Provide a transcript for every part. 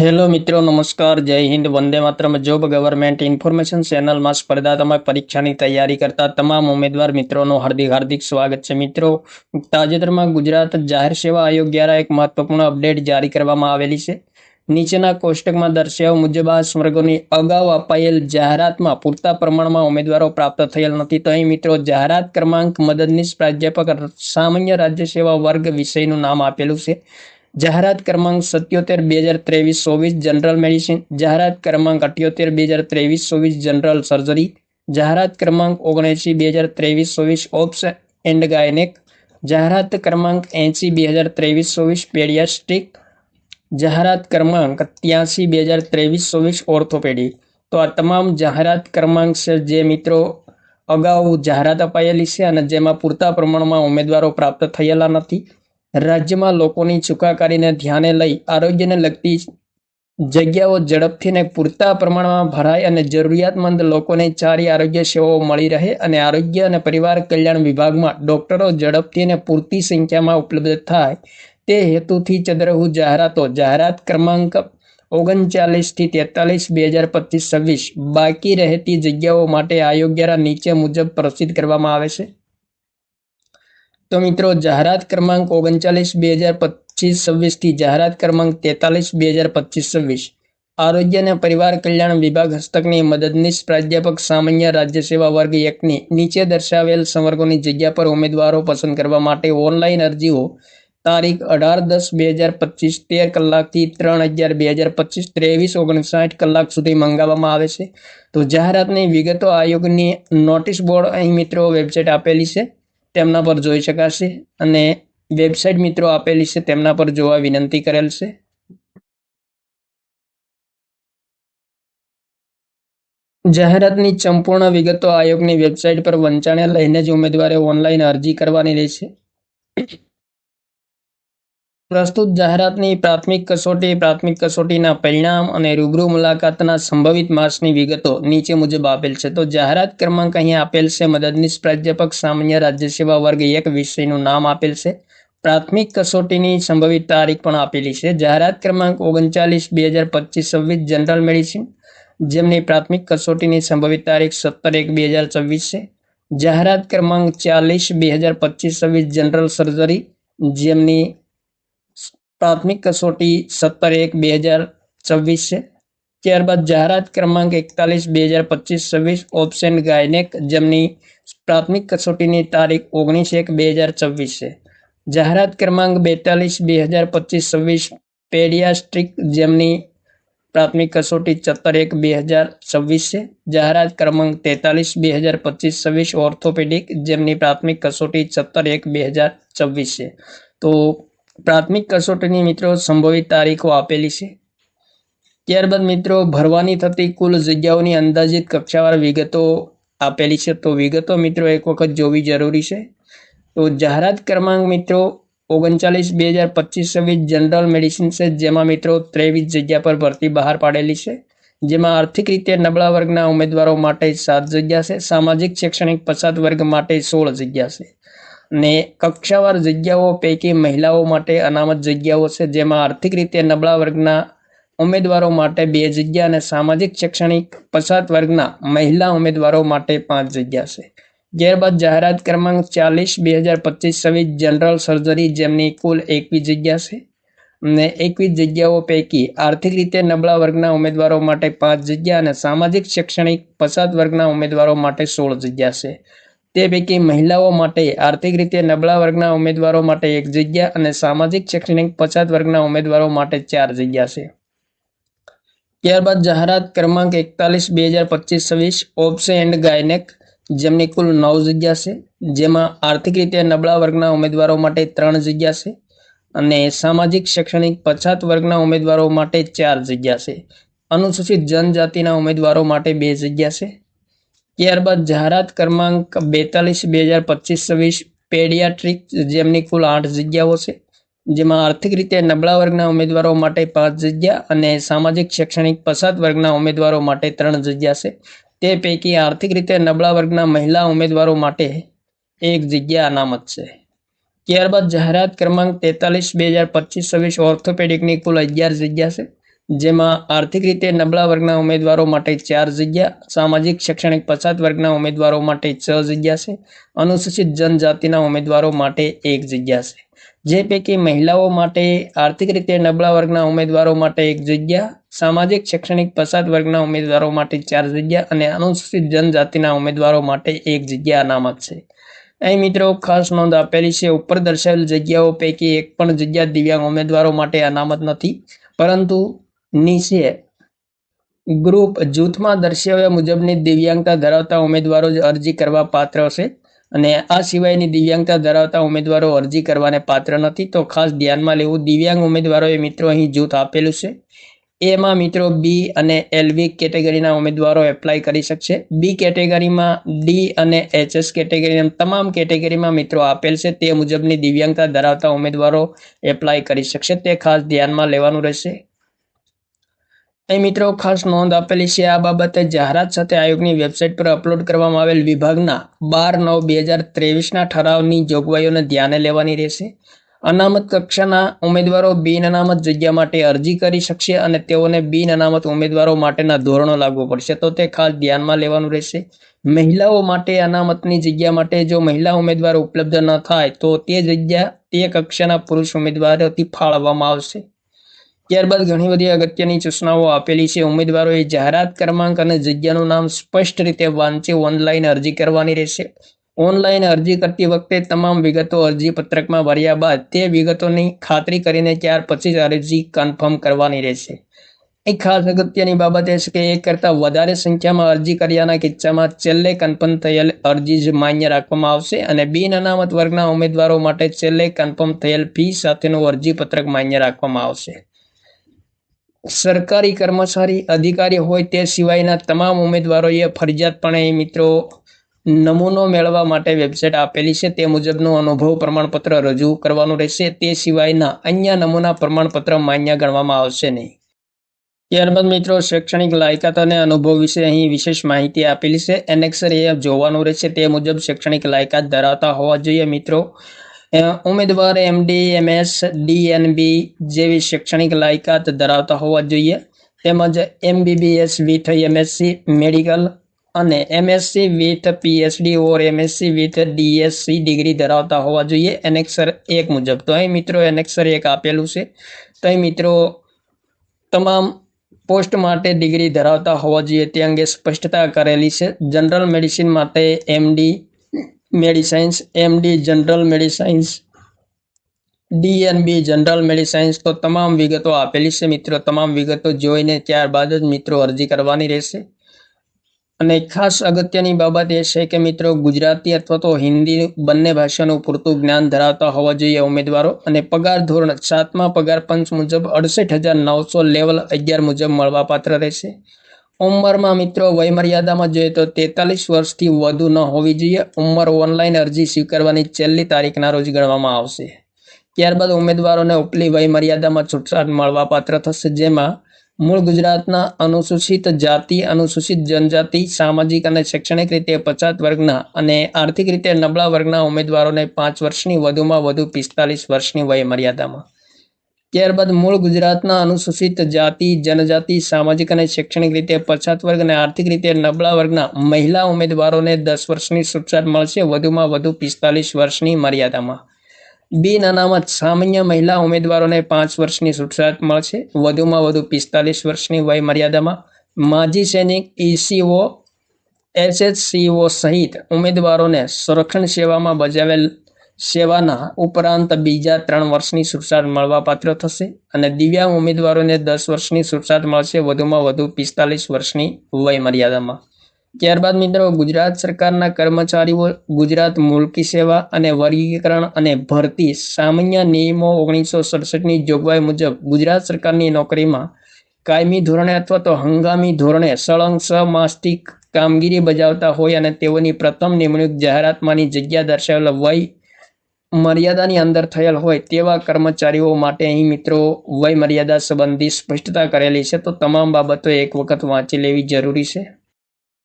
Hello મિત્રો, નમસ્કાર, Jai Hind, Vande Mataram. Job government information ચેનલમાં સ્પર્ધાત્મક પરીક્ષાની તૈયારી કરતા તમામ ઉમેદવાર મિત્રોનું હાર્દિક હાર્દિક સ્વાગત છે. મિત્રો, તાજેતરમાં ગુજરાત જાહેર સેવા આયોગ દ્વારા એક મહત્વપૂર્ણ અપડેટ જારી કરવામાં આવેલી છે. નીચેના કોષ્ટકમાં દર્શાવ્યા મુજબ આ સ્વર્ગોની અગાઉ અપાયેલ જાહેરાતમાં પૂરતા પ્રમાણમાં ઉમેદવારો પ્રાપ્ત થયેલ નથી. તો અહીં મિત્રો, જાહેરાત ક્રમાંક મદદનીશ પ્રાધ્યાપક સામાન્ય રાજ્ય સેવા વર્ગ વિષયનું નામ આપેલું છે. જાહેરાત ક્રમાંક સત્યોતેર, બે હજાર ત્રેવીસ, ચોવીસ, જનરલ મેડિસિન. જાહેરાત ક્રમાંક અઠ્યોતેર, બે હજાર ત્રેવીસ, ચોવીસ, જનરલ સર્જરી. જાહેરાત ક્રમાંક ઓગણએંસી બે હજાર ત્રેવીસ, ચોવીસ, ઓપ્સ એન્ડ ગાયનેક. જાહેરાત ક્રમાંક એંસી બે હજાર ત્રેવીસ, ચોવીસ, પેડિયાસ્ટ્રિક. જાહેરાત ક્રમાંક ત્યાંસી બે હજાર ત્રેવીસ, ચોવીસ, ઓર્થોપેડિક. તો આ તમામ જાહેરાત ક્રમાંક છે જે મિત્રો અગાઉ જાહેરાત અપાયેલી છે અને જેમાં પૂરતા પ્રમાણમાં ઉમેદવારો પ્રાપ્ત થયેલા નથી. રાજ્યમાં લોકોની ચુકાકારીને ધ્યાને લઈ આરોગ્યને લગતી જગ્યાઓ ઝડપથી ને પૂરતા પ્રમાણમાં ભરાય અને જરૂરિયાતમંદ લોકોને સારી આરોગ્ય સેવાઓ મળી રહે અને આરોગ્ય અને પરિવાર કલ્યાણ વિભાગમાં ડોક્ટરો ઝડપથી અને પૂરતી સંખ્યામાં ઉપલબ્ધ થાય તે હેતુથી ચંદ્રહુ જાહેરાતો. જાહેરાત ક્રમાંક ઓગણચાલીસથી તેતાલીસ બે હજાર પચીસ છવ્વીસ બાકી રહેતી જગ્યાઓ માટે દ્વારા નીચે મુજબ પ્રસિદ્ધ કરવામાં આવે છે. તો મિત્રો, જાહેરાત ક્રમાંક ઓગણચાલીસ, બે હજાર પચીસ છવ્વીસથી જાહેરાત ક્રમાંક તેતાલીસ, બે હજાર પચીસ, છવ્વીસ. આરોગ્ય અને પરિવાર કલ્યાણ વિભાગ હસ્તકની મદદનીશ પ્રાધ્યાપક સામાન્ય રાજ્ય સેવા વર્ગ એકની નીચે દર્શાવેલ સંવર્ગોની જગ્યા પર ઉમેદવારો પસંદ કરવા માટે ઓનલાઈન અરજીઓ તારીખ અઢાર દસ, બે હજાર પચીસ, તેર કલાકથી ત્રણ અગિયાર, બે હજાર પચીસ, ત્રેવીસ, ઓગણસાઠ કલાક સુધી મંગાવવામાં આવે છે. તો જાહેરાતની વિગતો આયોગની નોટિસ બોર્ડ અહીં મિત્રો વેબસાઇટ આપેલી છે. તેમના પર જોઈ શકાશે અને વેબસાઇટ મિત્રો આપેલી છે તેમના પર જોવા વિનંતી કરેલ છે. જાહેરાતની સંપૂર્ણ વિગતો આયોગની વેબસાઇટ પર વંચાણે લઈને જ ઉમેદવારે ઓનલાઈન અરજી કરવાની રહેશે. પ્રસ્તુત જાહેરાતની પ્રાથમિક કસોટી, પ્રાથમિક કસોટીના પરિણામ અને રૂબરૂ મુલાકાતના સંભવિત માર્ક્સની વિગતો નીચે મુજબ આપેલ છે. તો જાહેરાત ક્રમાંક અહીંયા આપેલ છે. મદદનીશ પ્રાધ્યાપક સામાન્ય રાજ્ય સેવા વર્ગ એક વિષયનું નામ આપેલ છે. પ્રાથમિક કસોટીની સંભવિત તારીખ પણ આપેલી છે. જાહેરાત ક્રમાંક ઓગણચાલીસ, બે હજાર પચીસ, છવ્વીસ જનરલ મેડિસિન. જેમની પ્રાથમિક કસોટીની સંભવિત તારીખ સત્તર એક, બે હજાર છવ્વીસ છે. જાહેરાત ક્રમાંક ચાલીસ, બે હજાર પચીસ, છવ્વીસ જનરલ સર્જરી. જેમની પ્રાથમિક કસોટી સત્તર એક બે હજાર છવ્વીસ છે. ત્યારબાદ જાહેરાત ક્રમાંક એકતાલીસ બે હજાર પચીસ છવ્વીસ ઓપ્શન ગાયનેક જેમની પ્રાથમિક કસોટીની તારીખ ઓગણીસ એક બે હજાર છવ્વીસ છે. જાહેરાત ક્રમાંક બેતાલીસ બે હજાર પચીસ છવ્વીસ પેડિયાસ્ટ્રિક જેમની પ્રાથમિક કસોટી સત્તર એક બે હજાર છવ્વીસ છે. જાહેરાત ક્રમાંક તેતાલીસ બે હજાર પચીસ છવ્વીસ ઓર્થોપેડિક જેમની પ્રાથમિક કસોટી સત્તર એક બે હજાર છવ્વીસ છે. તો પ્રાથમિક કસોટીની મિત્રો સંભવિત તારીખો આપેલી છે. ત્યારબાદ મિત્રો ભરવાની થતી કુલ જગ્યાઓની અંદાજિત કક્ષાવાર વિગતો આપેલી છે. તો વિગતો મિત્રો એક વખત જોવી જરૂરી છે. તો જાહેરાત ક્રમાંક મિત્રો ઓગણચાલીસ, બે હજાર પચીસ, છવ્વીસ જનરલ મેડિસિન છે. જેમાં મિત્રો ત્રેવીસ જગ્યા પર ભરતી બહાર પાડેલી છે. જેમાં આર્થિક રીતે નબળા વર્ગના ઉમેદવારો માટે સાત જગ્યા છે. સામાજિક, શૈક્ષણિક પછાત વર્ગ માટે સોળ જગ્યા છે. ને કક્ષાવાર જગ્યાઓ પૈકી મહિલાઓ માટે અનામત જગ્યાઓ છે, જેમાં આર્થિક રીતે નબળા વર્ગના ઉમેદવારો માટે બે જગ્યા અને સામાજિક શૈક્ષણિક પછાત વર્ગના મહિલા ઉમેદવારો માટે પાંચ જગ્યા છે. ત્યારબાદ જાહેરાત ક્રમાંક ચાલીસ, બે હજાર પચીસ છવ્વીસ જનરલ સર્જરી જેમની કુલ એકવીસ જગ્યા છે ને એકવીસ જગ્યાઓ પૈકી આર્થિક રીતે નબળા વર્ગના ઉમેદવારો માટે પાંચ જગ્યા અને સામાજિક શૈક્ષણિક પછાત વર્ગના ઉમેદવારો માટે સોળ જગ્યા છે. તે પૈકી મહિલાઓ માટે આર્થિક રીતે નબળા વર્ગના ઉમેદવારો માટે એક જગ્યા અને સામાજિક શૈક્ષણિક પછાત વર્ગના ઉમેદવારો માટે ચાર જગ્યા છે. ત્યારબાદ જાહેરાત ક્રમાંક એકતાલીસ, બે હજાર પચીસ, છવ્વીસ, ઓપ્સે એન્ડ ગાયનેક જેમની કુલ નવ જગ્યા છે. જેમાં આર્થિક રીતે નબળા વર્ગના ઉમેદવારો માટે ત્રણ જગ્યા છે અને સામાજિક શૈક્ષણિક પછાત વર્ગના ઉમેદવારો માટે ચાર જગ્યા છે. અનુસૂચિત જનજાતિના ઉમેદવારો માટે બે જગ્યા છે. ત્યારબાદ જાહેરાત ક્રમાંક બેતાલીસ, બે હજાર પચીસ, છવ્વીસ, પેડિયાટ્રિક, જેમની કુલ આઠ જગ્યાઓ છે, જેમાં આર્થિક રીતે નબળા વર્ગના ઉમેદવારો માટે પાંચ જગ્યા અને સામાજિક, શૈક્ષણિક પછાત વર્ગના ઉમેદવારો માટે ત્રણ જગ્યા છે. તે પૈકી આર્થિક રીતે નબળા વર્ગના મહિલા ઉમેદવારો માટે એક જગ્યા અનામત છે. ત્યારબાદ જાહેરાત ક્રમાંક તેતાલીસ, બે હજાર પચીસ, છવ્વીસ ઓર્થોપેડિકની કુલ અગિયાર જગ્યા છે. જેમાં આર્થિક રીતે નબળા વર્ગના ઉમેદવારો માટે ચાર જગ્યા, સામાજિક, શૈક્ષણિક પછાત વર્ગના ઉમેદવારો માટે છ જગ્યા છે, અનુસૂચિત જનજાતિના ઉમેદવારો માટે એક જગ્યા છે. જે પૈકી મહિલાઓ માટે આર્થિક રીતે નબળા વર્ગના ઉમેદવારો માટે એક જગ્યા, સામાજિક, શૈક્ષણિક પછાત વર્ગના ઉમેદવારો માટે ચાર જગ્યા અને અનુસૂચિત જનજાતિના ઉમેદવારો માટે એક જગ્યા અનામત છે. અહીં મિત્રો ખાસ નોંધ આપેલી છે, ઉપર દર્શાવેલ જગ્યાઓ પૈકી એક પણ જગ્યા દિવ્યાંગ ઉમેદવારો માટે અનામત નથી, પરંતુ નીચે ગ્રુપ જૂથમાં દર્શાવ્યા મુજબની દિવ્યાંગતા ધરાવતા ઉમેદવારો જ અરજી કરવા પાત્ર છે. અને આ સિવાયની દિવ્યાંગતા ધરાવતા ઉમેદવારો અરજી કરવાને પાત્ર નથી. તો ખાસ ધ્યાનમાં લેવું, દિવ્યાંગ ઉમેદવારોએ મિત્રો અહીં જૂથ આપેલું છે. એમાં મિત્રો બી અને એલવી કેટેગરીના ઉમેદવારો એપ્લાય કરી શકશે. બી કેટેગરીમાં ડી અને એચએસ કેટેગરીના તમામ કેટેગરીમાં મિત્રો આપેલ છે. તે મુજબની દિવ્યાંગતા ધરાવતા ઉમેદવારો એપ્લાય કરી શકશે. તે ખાસ ધ્યાનમાં લેવાનું રહેશે. અહીં મિત્રો ખાસ નોંધ આપેલી છે આ બાબતે જાહેરાત સાથે આયોગની વેબસાઇટ પર અપલોડ કરવામાં આવેલ વિભાગના બાર નવ બે હજાર ત્રેવીસના ઠરાવની જોગવાઈઓને ધ્યાને લેવાની રહેશે. અનામત કક્ષાના ઉમેદવારો બિન અનામત જગ્યા માટે અરજી કરી શકશે અને તેઓને બિન અનામત ઉમેદવારો માટેના ધોરણો લાગુ પડશે. તો તે ખાસ ધ્યાનમાં લેવાનું રહેશે. મહિલાઓ માટે અનામતની જગ્યા માટે જો મહિલા ઉમેદવાર ઉપલબ્ધ ન થાય, તો તે જગ્યા તે કક્ષાના પુરુષ ઉમેદવારોથી ફાળવવામાં આવશે. ત્યારબાદ ઘણી બધી અગત્યની સૂચનાઓ આપેલી છે. ઉમેદવારોએ જાહેરાત ક્રમાંક અને જગ્યાનું નામ સ્પષ્ટ રીતે વાંચી ઓનલાઈન અરજી કરવાની રહેશે. ઓનલાઈન અરજી કરતી વખતે તમામ વિગતો અરજી પત્રકમાં ભર્યા બાદ તે વિગતોની ખાતરી કરીને ત્યાર પછી જ અરજી કન્ફર્મ કરવાની રહેશે. એક ખાસ અગત્યની બાબત એ છે કે એક કરતાં વધારે સંખ્યામાં અરજી કર્યાના કિસ્સામાં છેલ્લે કન્ફર્મ થયેલ અરજી જ માન્ય રાખવામાં આવશે અને બિન અનામત વર્ગના ઉમેદવારો માટે છેલ્લે કન્ફર્મ થયેલ ફી સાથેનું અરજી પત્રક માન્ય રાખવામાં આવશે. સરકારી કર્મચારી અધિકારી હોય તે સિવાયના તમામ ઉમેદવારોએ ફરજિયાતપણે મિત્રો નમૂનો મેળવવા માટે વેબસાઇટ આપેલી છે. તે મુજબનું અનુભવ પ્રમાણપત્ર રજૂ કરવાનું રહેશે. તે સિવાયના અન્ય નમૂના પ્રમાણપત્ર માન્ય ગણવામાં આવશે નહીં. ત્યારબાદ મિત્રો, શૈક્ષણિક લાયકાત અને અનુભવ વિશે અહીં વિશેષ માહિતી આપેલી છે. એનેક્સર એ જોવાનું રહેશે. તે મુજબ શૈક્ષણિક લાયકાત ધરાવતા હોવા જોઈએ મિત્રો. ઉમેદવાર એમડી એમએસ ડીએનબી જેવી શૈક્ષણિક લાયકાત ધરાવતા હોવા જોઈએ. તેમજ એમબીબીએસ વિથ એમએસસી મેડિકલ અને MSc with PhD or MSc with DSc degree ધરાવતા હોવા જોઈએ. એનેક્સર એક મુજબ. તો અહીં મિત્રો એનેક્સર એક આપેલું છે. તો અહીં મિત્રો તમામ પોસ્ટ માટે ડિગ્રી ધરાવતા હોવા જોઈએ. તે અંગે સ્પષ્ટતા કરેલી છે. જનરલ મેડિસિન માટે MD medicines MD general medicines DNB general medicines તો તમામ વિગતો આપેલી છે મિત્રો. તમામ વિગતો જોઈને ત્યારબાદ જ મિત્રો અરજી કરવાની રહેશે. અને ખાસ અગત્યની બાબત એ છે કે મિત્રો, ગુજરાતી અથવા તો હિન્દી બંને ભાષાનું પૂરતું જ્ઞાન ધરાવતા હોવા જોઈએ ઉમેદવારો. અને પગાર ધોરણ સાતમા પગાર પંચ મુજબ અડસઠ હજાર નવસો લેવલ અગિયાર મુજબ મળવાપાત્ર રહેશે. ઉંમરમાં મિત્રો વયમર્યાદામાં જોઈએ તો તેતાલીસ વર્ષથી વધુ ન હોવી જોઈએ. ઉંમર ઓનલાઈન અરજી સ્વીકારવાની છેલ્લી તારીખના રોજ ગણવામાં આવશે. ત્યારબાદ ઉમેદવારોને ઉપલી વયમર્યાદામાં છૂટછાટ મળવાપાત્ર થશે, જેમાં મૂળ ગુજરાતના અનુસૂચિત જાતિ, અનુસૂચિત જનજાતિ, સામાજિક અને શૈક્ષણિક રીતે પછાત વર્ગના અને આર્થિક રીતે નબળા વર્ગના ઉમેદવારોને પાંચ વર્ષની વધુમાં વધુ પિસ્તાલીસ વર્ષની વયમર્યાદામાં. ત્યારબાદ મૂળ ગુજરાતના અનુસૂચિત જાતિ, જનજાતિ, સામાજિક અને શૈક્ષણિક રીતે પછાત વર્ગ અને આર્થિક રીતે નબળા વર્ગના મહિલા ઉમેદવારોને દસ વર્ષની છૂટછાટ મળશે, વધુમાં વધુ પિસ્તાલીસ વર્ષની મર્યાદામાં. બિન અનામત સામાન્ય મહિલા ઉમેદવારોને પાંચ વર્ષની છૂટછાટ મળશે, વધુમાં વધુ પિસ્તાલીસ વર્ષની વય મર્યાદામાં. માજી સૈનિક ઈસીઓ એસએચસીઓ સહિત ઉમેદવારોને સંરક્ષણ સેવામાં બજાવેલ સેવાના ઉપરાંત બીજા ત્રણ વર્ષની છૂટછાટ મળવાપાત્ર થશે અને દિવ્યાંગ ઉમેદવારોને દસ વર્ષની છૂટછાટ મળશે, વધુમાં વધુ પિસ્તાલીસ વર્ષની વય મર્યાદામાં ત્યારબાદ મિત્રો, ગુજરાત સરકારના કર્મચારીઓ, ગુજરાત મુલકી સેવા અને વર્ગીકરણ અને ભરતી સામાન્ય નિયમો ઓગણીસો સડસઠની જોગવાઈ મુજબ ગુજરાત સરકારની નોકરીમાં કાયમી ધોરણે અથવા તો હંગામી ધોરણે સળંગ માસ્ટિક કામગીરી બજાવતા હોય અને તેઓની પ્રથમ નિમણૂક જાહેરાતમાંની જગ્યા દર્શાવેલ વય મર્યાદાની અંદર થયેલ હોય તેવા કર્મચારીઓ માટે અહીં મિત્રો વય મર્યાદા સંબંધી સ્પષ્ટતા કરેલી છે. તો તમામ બાબતો એક વખત વાંચી લેવી જરૂરી છે.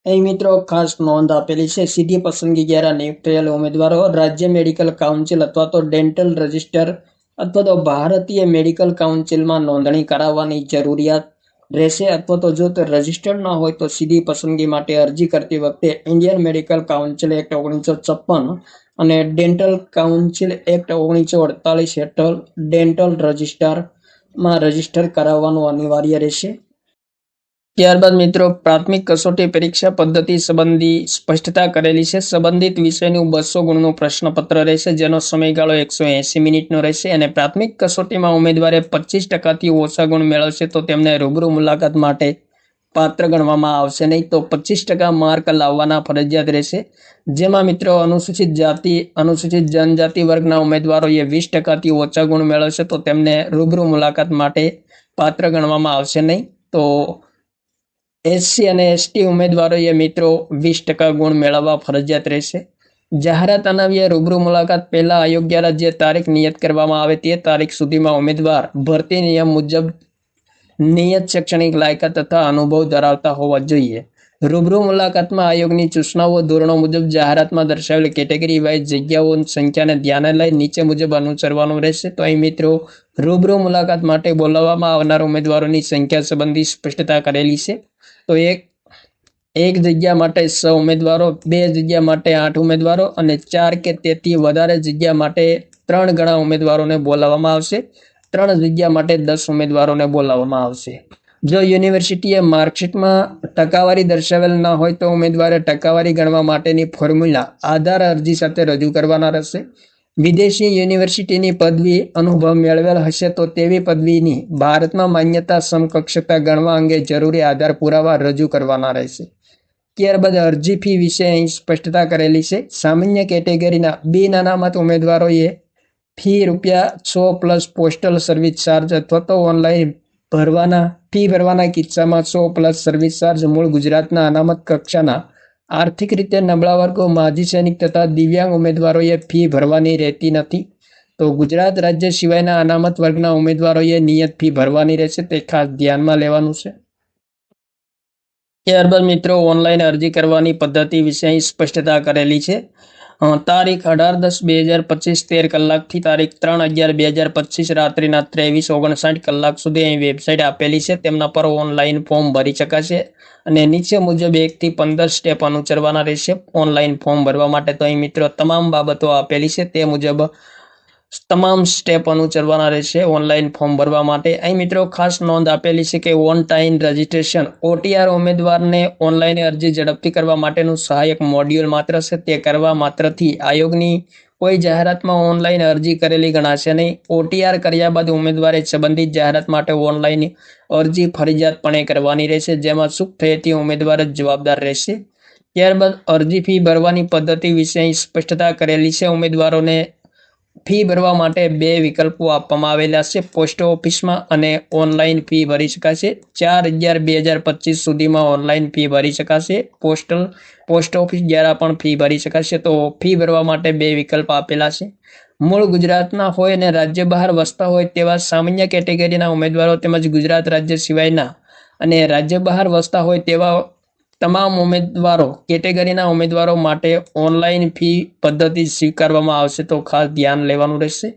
અહીં મિત્રો ખાસ નોંધ આપેલી છે. સીધી પસંદગી દ્વારા નિયુક્ત થયેલ ઉમેદવારો રાજ્ય મેડિકલ કાઉન્સિલ અથવા તો ડેન્ટલ રજિસ્ટર અથવા તો ભારતીય મેડિકલ કાઉન્સિલમાં નોંધણી કરાવવાની જરૂરિયાત રહેશે અથવા તો જો તે રજિસ્ટર્ડ ન હોય તો સીધી પસંદગી માટે અરજી કરતી વખતે ઇન્ડિયન મેડિકલ કાઉન્સિલ એક્ટ ઓગણીસો છપ્પન અને ડેન્ટલ કાઉન્સિલ એક્ટ ઓગણીસો અડતાલીસ હેઠળ ડેન્ટલ રજિસ્ટ્રારમાં રજિસ્ટર કરાવવાનું અનિવાર્ય રહેશે. ત્યારબાદ મિત્રો, પ્રાથમિક કસોટી પરીક્ષા પદ્ધતિ સંબંધી સ્પષ્ટતા કરેલી છે. સંબંધિત વિષયનું બસો ગુણનું પ્રશ્નપત્ર રહેશે, જેનો સમયગાળો એકસો એંસી મિનિટનો રહેશે અને પ્રાથમિક કસોટીમાં ઉમેદવારે પચીસ ટકાથી ઓછા ગુણ મેળવશે તો તેમને રૂબરૂ મુલાકાત માટે પાત્ર ગણવામાં આવશે નહીં તો પચીસ ટકા માર્ક લાવવાના ફરજિયાત રહેશે. જેમાં મિત્રો અનુસૂચિત જાતિ, અનુસૂચિત જનજાતિ વર્ગના ઉમેદવારોએ વીસ ટકાથી ઓછા ગુણ મેળવશે તો તેમને રૂબરૂ મુલાકાત માટે પાત્ર ગણવામાં આવશે નહીં. તો એસસી અને એસટી ઉમેદવારોએ મિત્રો વીસ ટકા ગુણ મેળવવા ફરજિયાત રહેશે. જાહેરાત અનાવ્યા રૂબરૂ મુલાકાત પહેલા અયોગ્ય રાજ્ય તારીખ નિયત કરવામાં આવે તે તારીખ સુધીમાં ઉમેદવાર ભરતી નિયમ મુજબ નિયત શૈક્ષણિક લાયકાત તથા અનુભવ ધરાવતા હોવા જોઈએ. રૂબરૂ મુલાકાતમાં આયોગની સૂચનાઓ, ધોરણો મુજબ જાહેરાતમાં દર્શાવેલ કેટેગરી વાઇઝ જગ્યાઓની સંખ્યાને ધ્યાને લઈ નીચે મુજબ અનુસરવાનું રહેશે. તો અહીં મિત્રો, રૂબરૂ મુલાકાત માટે બોલાવવામાં આવનાર ઉમેદવારોની સંખ્યા સંબંધી સ્પષ્ટતા કરેલી છે. તો એક એક જગ્યા માટે છ ઉમેદવારો, બે જગ્યા માટે આઠ ઉમેદવારો અને ચાર કે તેથી વધારે જગ્યા માટે ત્રણ ગણા ઉમેદવારોને બોલાવવામાં આવશે. ત્રણ જગ્યા માટે દસ ઉમેદવારોને બોલાવવામાં આવશે. જો યુનિવર્સિટીએ માર્કશીટમાં ટકાવારી દર્શાવેલ ન હોય તો ઉમેદવારે ટકાવારી ગણવા માટેની ફોર્મ્યુલા, આધાર અરજી સાથે રજૂ કરવાના રહેશે. વિદેશી યુનિવર્સિટીની પદવી અનુભવ મેળવેલ હશે તો તેવી પદવીની ભારતમાં માન્યતા સમકક્ષતા ગણવા અંગે જરૂરી આધાર પુરાવા રજૂ કરવાના રહેશે. ત્યારબાદ અરજી ફી વિશે અહીં સ્પષ્ટતા કરેલી છે. સામાન્ય કેટેગરીના બિન અનામત ઉમેદવારોએ ફી રૂપિયા સો પ્લસ પોસ્ટલ સર્વિસ ચાર્જ અથવા તો ઓનલાઈન ભરવાના, ફી ભરવાના કિસ્સામાં સો પ્લસ સર્વિસ ચાર્જ મૂળ ગુજરાતના અનામત કક્ષાના આર્થિક રીતે નબળા વર્ગો, માજી સૈનિક તથા દિવ્યાંગ ઉમેદવારોએ ફી ભરવાની રહેતી નથી. તો ગુજરાત રાજ્ય સિવાયના અનામત વર્ગના ઉમેદવારોએ નિયત ફી ભરવાની રહેશે તે ખાસ ધ્યાનમાં લેવાનું છે. ત્યારબાદ મિત્રો ઓનલાઈન અરજી કરવાની પદ્ધતિ વિશે અહીં સ્પષ્ટતા કરેલી છે. તારીખ અઢાર દસ બે હજાર પચીસ તેર કલાકથી તારીખ ત્રણ અગિયાર બે હજાર પચીસ રાત્રિના ત્રેવીસ ઓગણસાઠ કલાક સુધી અહીં વેબસાઇટ આપેલી છે. તેમના પર ઓનલાઈન ફોર્મ ભરી શકાશે અને નીચે મુજબ એકથી પંદર સ્ટેપ અનુસરવાના રહેશે. ઓનલાઈન ફોર્મ ભરવા માટે તો અહીં મિત્રો તમામ બાબતો આપેલી છે. તે મુજબ તમામ સ્ટેપ અનુસરવાના રહેશે ઓનલાઈન ફોર્મ ભરવા માટે. અહીં મિત્રો ખાસ નોંધ આપેલી છે કે ઓન ટાઈમ રજિસ્ટ્રેશન ઓટીઆર ઉમેદવારને ઓનલાઈન અરજી ઝડપથી કરવા માટેનું સહાયક મોડ્યુલ માત્ર છે, તે કરવા માત્રથી આયોગની કોઈ જાહેરાતમાં ઓનલાઈન અરજી કરેલી ગણાશે નહીં. ઓટીઆર કર્યા બાદ ઉમેદવારે સંબંધિત જાહેરાત માટે ઓનલાઈન અરજી ફરજિયાતપણે કરવાની રહેશે, જેમાં ચૂક થયેથી ઉમેદવાર જ જવાબદાર રહેશે. ત્યારબાદ અરજી ફી ભરવાની પદ્ધતિ વિશે સ્પષ્ટતા કરેલી છે. ઉમેદવારોને ફી ભરવા માટે બે વિકલ્પો આપવામાં આવેલા છે. પોસ્ટ ઓફિસમાં અને ઓનલાઈન ફી ભરી શકાશે. ચાર અગિયાર બે હજાર પચીસ સુધીમાં ઓનલાઈન ફી ભરી શકાશે. પોસ્ટલ, પોસ્ટ ઓફિસ દ્વારા પણ ફી ભરી શકાશે. તો ફી ભરવા માટે બે વિકલ્પ આપેલા છે. મૂળ ગુજરાતના હોય અને રાજ્ય બહાર વસતા હોય તેવા સામાન્ય કેટેગરીના ઉમેદવારો તેમજ ગુજરાત રાજ્ય સિવાયના અને રાજ્ય બહાર વસતા હોય તેવા તમામ ઉમેદવારો, કેટેગરીના ઉમેદવારો માટે ઓનલાઈન ફી પદ્ધતિ સ્વીકારવામાં આવશે તો ખાસ ધ્યાન લેવાનું રહેશે.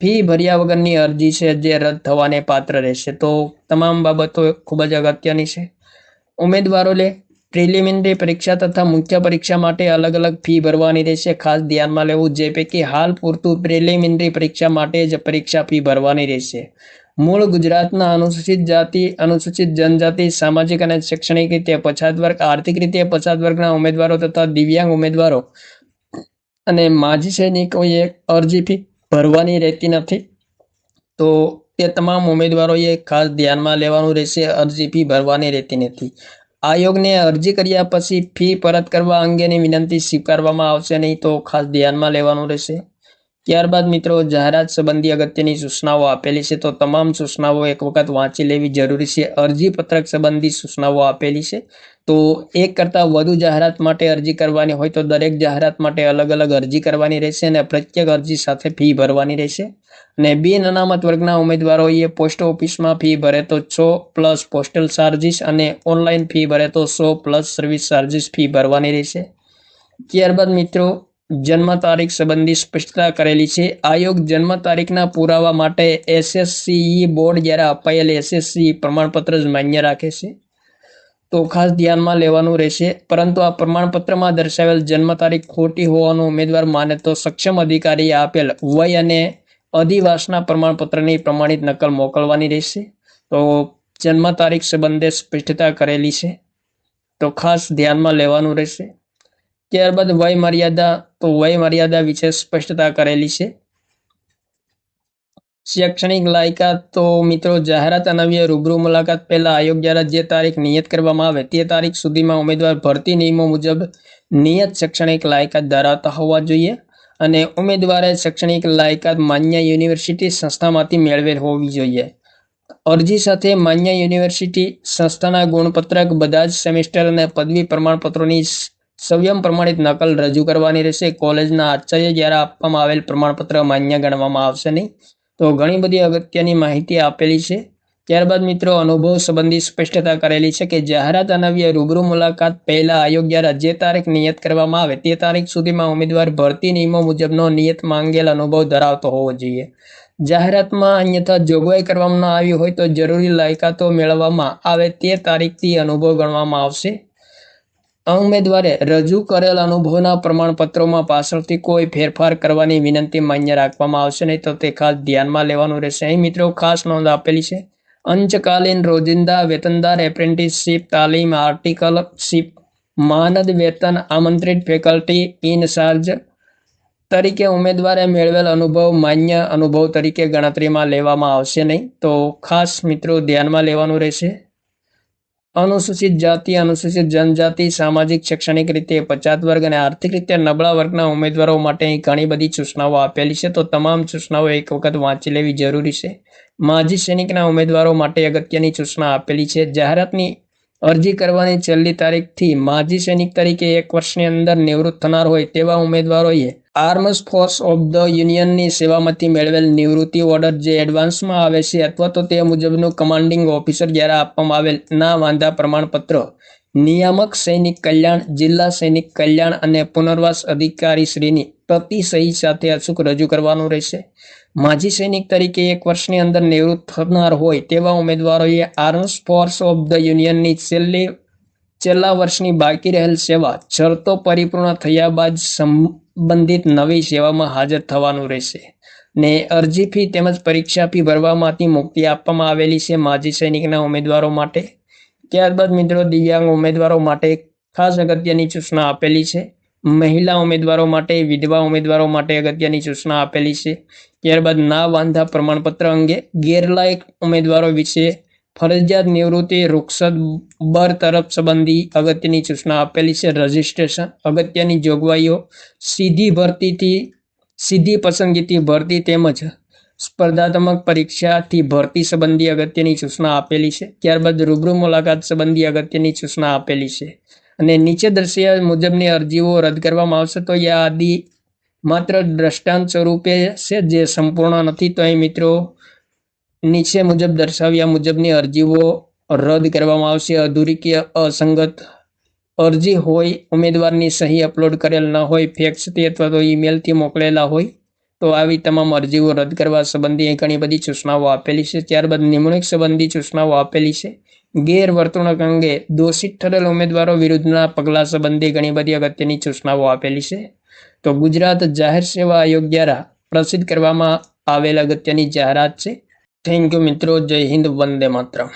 ફી ભર્યા વગરની અરજી છે જે રદ થવાને પાત્ર રહેશે. તો તમામ બાબતો ખૂબ જ અગત્યની છે. ઉમેદવારોને પ્રિલિમિનરી પરીક્ષા તથા મુખ્ય પરીક્ષા માટે અલગ અલગ ફી ભરવાની રહેશે. ખાસ ધ્યાનમાં લેવું જે પૈકી હાલ પૂરતું પ્રિલિમિનરી પરીક્ષા માટે જ પરીક્ષા ફી ભરવાની રહેશે. મૂળ ગુજરાતના અનુસૂચિત જાતિ, અનુસૂચિત જનજાતિ, સામાજિક અને શૈક્ષણિક રીતે પછાત વર્ગ, આર્થિક રીતે પછાત વર્ગના ઉમેદવારો તથા દિવ્યાંગ ઉમેદવારો. અને માજી સૈનિકોએ અરજી ફી ભરવાની રહેતી નથી. તો તે તમામ ઉમેદવારોએ ખાસ ધ્યાનમાં લેવાનું રહેશે, અરજી ફી ભરવાની રહેતી નથી. આયોગને અરજી કર્યા પછી ફી પરત કરવા અંગેની વિનંતી સ્વીકારવામાં આવશે નહીં તો ખાસ ધ્યાનમાં લેવાનું રહેશે. ત્યારબાદ મિત્રો, જાહેરાત સંબંધી અગત્યની સૂચનાઓ આપેલી છે. તો તમામ સૂચનાઓ એક વખત વાંચી લેવી જરૂરી છે. અરજી પત્રક સંબંધી સૂચનાઓ આપેલી છે. તો એક કરતાં વધુ જાહેરાત માટે અરજી કરવાની હોય તો દરેક જાહેરાત માટે અલગ અલગ અરજી કરવાની રહેશે અને પ્રત્યેક અરજી સાથે ફી ભરવાની રહેશે. અને બિન અનામત વર્ગના ઉમેદવારોએ પોસ્ટ ઓફિસમાં ફી ભરે તો છ પ્લસ પોસ્ટલ ચાર્જીસ અને ઓનલાઈન ફી ભરે તો સો પ્લસ સર્વિસ ચાર્જીસ ફી ભરવાની રહેશે. ત્યારબાદ મિત્રો જન્મ તારીખ સંબંધી સ્પષ્ટતા કરેલી છે. આયોગ જન્મ તારીખના પુરાવા માટે એસએસસીઈ બોર્ડ દ્વારા અપાયેલ, એસએસસી પ્રમાણપત્ર જ માન્ય રાખે છે. તો ખાસ ધ્યાનમાં લેવાનું રહેશે. પરંતુ આ પ્રમાણપત્રમાં દર્શાવેલ જન્મ તારીખ ખોટી હોવાનું ઉમેદવાર માને તો સક્ષમ અધિકારીએ આપેલ વય અને અધિવાસના પ્રમાણપત્રની પ્રમાણિત નકલ મોકલવાની રહેશે. તો જન્મ તારીખ સંબંધે સ્પષ્ટતા કરેલી છે. તો ખાસ ધ્યાનમાં લેવાનું રહેશે. ત્યારબાદ વય મર્યાદા, તો વય મર્યાદા વિશે સ્પષ્ટતા કરેલી છે. શૈક્ષણિક લાયકાત, તો મિત્રો જાહેરાત અનવ્ય રૂબરૂ મુલાકાત પહેલા આયોગ દ્વારા જે તારીખ નિયત કરવામાં આવે તે તારીખ સુધીમાં ઉમેદવાર ભરતી નિયમો મુજબ નિયત શૈક્ષણિક લાયકાત ધરાવતા હોવા જોઈએ અને ઉમેદવારે શૈક્ષણિક લાયકાત માન્ય યુનિવર્સિટી સંસ્થામાંથી મેળવેલ હોવી જોઈએ. અરજી સાથે માન્ય યુનિવર્સિટી સંસ્થાના ગુણપત્રક બધા જ સેમેસ્ટર અને પદવી પ્રમાણપત્રોની સંયમ પ્રમાણિત નકલ રજૂ કરવાની રહેશે. કોલેજના આચાર્ય દ્વારા આપવામાં આવેલ પ્રમાણપત્ર માન્ય ગણવામાં આવશે નહીં. તો ઘણી બધી અગત્યની માહિતી આપેલી છે. ત્યારબાદ મિત્રો, અનુભવ સંબંધી સ્પષ્ટતા કરેલી છે કે જાહેરાત અનવ્ય રૂબરૂ મુલાકાત પહેલાં આયોગ દ્વારા જે તારીખ નિયત કરવામાં આવે. તે તારીખ સુધીમાં ઉમેદવાર ભરતી નિયમો મુજબનો નિયત માંગેલ અનુભવ ધરાવતો હોવો જોઈએ. જાહેરાતમાં અન્યથા જોગવાઈ કરવામાં આવી હોય તો જરૂરી લાયકાતો મેળવવામાં આવે તે તારીખથી અનુભવ ગણવામાં આવશે. ઉમેદવારે રજૂ કરેલ અનુભવના પ્રમાણપત્રોમાં પાછળથી કોઈ ફેરફાર કરવાની વિનંતી માન્ય રાખવામાં આવશે નહીં તો તે ખાસ ધ્યાનમાં લેવાનું રહેશે. અહીં મિત્રો ખાસ નોંધ આપેલી છે. અંશકાલીન રોજિંદા વેતનદાર એપ્રેન્ટિસશીપ, તાલીમ આર્ટિકલશીપ માનદ વેતન આમંત્રિત ફેકલ્ટી ઇનચાર્જ તરીકે ઉમેદવારે મેળવેલ અનુભવ માન્ય અનુભવ તરીકે ગણતરીમાં લેવામાં આવશે નહીં તો ખાસ મિત્રો ધ્યાનમાં લેવાનું રહેશે. અનુસૂચિત જાતિ, અનુસૂચિત જનજાતિ, સામાજિક, શૈક્ષણિક રીતે પછાત વર્ગ અને આર્થિક રીતે નબળા વર્ગના ઉમેદવારો માટે અહીં ઘણી બધી સૂચનાઓ આપેલી છે. તો તમામ સૂચનાઓ એક વખત વાંચી લેવી જરૂરી છે. માજી સૈનિકના ઉમેદવારો માટે અગત્યની સૂચના આપેલી છે. જાહેરાતની અરજી કરવાની છેલ્લી તારીખથી માજી સૈનિક તરીકે એક વર્ષની અંદર નિવૃત્ત થનાર હોય તેવા ઉમેદવારોએ આર્મ્સ ફોર્સ ઓફ ધ યુનિયનની સેવામાંથી મેળવેલ નિવૃત્તિ ઓર્ડર જે એડવાન્સમાં આવે છે અથવા તો તે મુજબનું કમાન્ડિંગ ઓફિસર દ્વારા આપવામાં આવેલ ના વાંધા પ્રમાણપત્ર નિયામક સૈનિક કલ્યાણ, જિલ્લા સૈનિક કલ્યાણ અને પુનર્વાસ અધિકારી શ્રીની પ્રતિ સહી સાથે અચૂક રજૂ કરવાનું રહેશે. માજી સૈનિક તરીકે એક વર્ષની અંદર નિવૃત્ત થનાર હોય તેવા ઉમેદવારોએ આર્મ્સ ફોર્સ ઓફ ધ યુનિયનની છેલ્લી, છેલ્લા વર્ષની બાકી રહેલ સેવા શરતો પરિપૂર્ણ થયા બાદ સંબંધિત નવી સેવામાં હાજર થવાનું રહેશે ને અરજી ફી તેમજ પરીક્ષા ફી ભરવામાંથી મુક્તિ આપવામાં આવેલી છે માજી સૈનિકના ઉમેદવારો માટે. ત્યારબાદ મિત્રો દિવ્યાંગ ઉમેદવારો માટે ખાસ અગત્યની સૂચના આપેલી છે. મહિલા ઉમેદવારો માટે, વિધવા ઉમેદવારો માટે અગત્યની સૂચના આપેલી છે. ત્યારબાદ ના વાંધા પ્રમાણપત્ર અંગે ગેરલાયક ઉમેદવારો વિશે ફરજિયાત નિવૃત્તિ રુખસત બર તરફ સંબંધી અગત્યની સૂચના આપેલી છે. રજિસ્ટ્રેશન, અગત્યની જોગવાઈઓ, સીધી ભરતીથી, સીધી પસંદગીથી ભરતી તેમજ સ્પર્ધાત્મક પરીક્ષાથી ભરતી સંબંધી અગત્યની સૂચના આપેલી છે. ત્યારબાદ રૂબરૂ મુલાકાત સંબંધી અગત્યની સૂચના આપેલી છે. અને નીચે દર્શાવ્યા મુજબની અરજીઓ રદ કરવામાં આવશે. તો એ આદિ માત્ર દ્રષ્ટાંત સ્વરૂપે છે જે સંપૂર્ણ નથી. તો અહીં મિત્રો નીચે મુજબ દર્શાવ્યા મુજબની અરજીઓ રદ કરવામાં આવશે. અધૂરી કે અસંગત અરજી હોય, ઉમેદવારની સહી અપલોડ કરેલ ન હોય ફેક્સથી અથવા તો ઈમેલથી મોકલેલા હોય. તો આવી તમામ અરજીઓ રદ કરવા સંબંધી ઘણી બધી સૂચનાઓ આપેલી છે. ત્યારબાદ નિમણૂક સંબંધી સૂચનાઓ આપેલી છે. ગેરવર્તણૂક અંગે દોષિત ઠરેલ ઉમેદવારો વિરુદ્ધના પગલાં સંબંધી ઘણી બધી અગત્યની સૂચનાઓ આપેલી છે. તો ગુજરાત જાહેર સેવા આયોગ દ્વારા પ્રસિદ્ધ કરવામાં આવેલ અગત્યની જાહેરાત છે. થેન્ક યુ મિત્રો. જય હિન્દ. વંદે માતરમ.